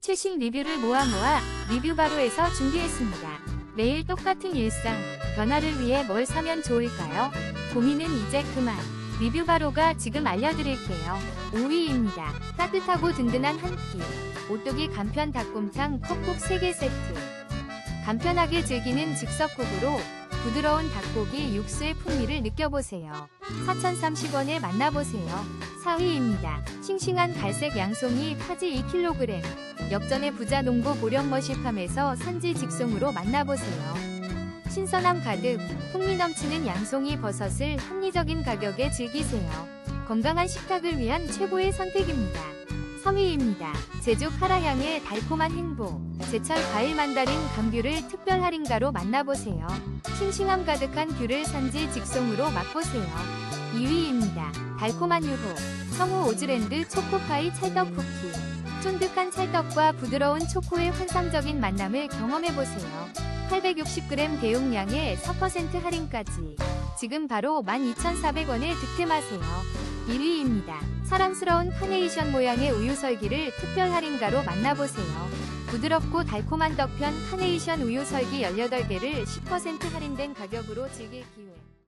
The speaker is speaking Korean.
최신 리뷰를 모아 모아 리뷰바로에서 준비했습니다. 매일 똑같은 일상, 변화를 위해 뭘 사면 좋을까요? 고민은 이제 그만. 리뷰바로가 지금 알려드릴게요. 5위입니다. 따뜻하고 든든한 한 끼. 오뚜기 간편 닭곰탕 컵국 3개 세트. 간편하게 즐기는 즉석국으로 부드러운 닭고기 육수의 풍미를 느껴보세요. 4,030원에 만나보세요. 4위입니다. 싱싱한 갈색 양송이 파지 2kg. 역전의 부자 농고 보령 머시팜에서 산지 직송으로 만나보세요. 신선함 가득, 풍미 넘치는 양송이 버섯을 합리적인 가격에 즐기세요. 건강한 식탁을 위한 최고의 선택입니다. 3위입니다. 제주 카라향의 달콤한 행복. 제철 과일 만다린 감귤을 특별 할인가로 만나보세요. 싱싱함 가득한 귤을 산지 직송으로 맛보세요. 2위입니다. 달콤한 유혹. 성우 오즈랜드 초코파이 찰떡 쿠키. 쫀득한 찰떡과 부드러운 초코의 환상적인 만남을 경험해보세요. 860g 대용량에 4% 할인까지. 지금 바로 12,400원에 득템하세요. 1위입니다. 사랑스러운 카네이션 모양의 우유 설기를 특별 할인가로 만나보세요. 부드럽고 달콤한 떡편 카네이션 우유 설기 18개를 10% 할인된 가격으로 즐길 기회.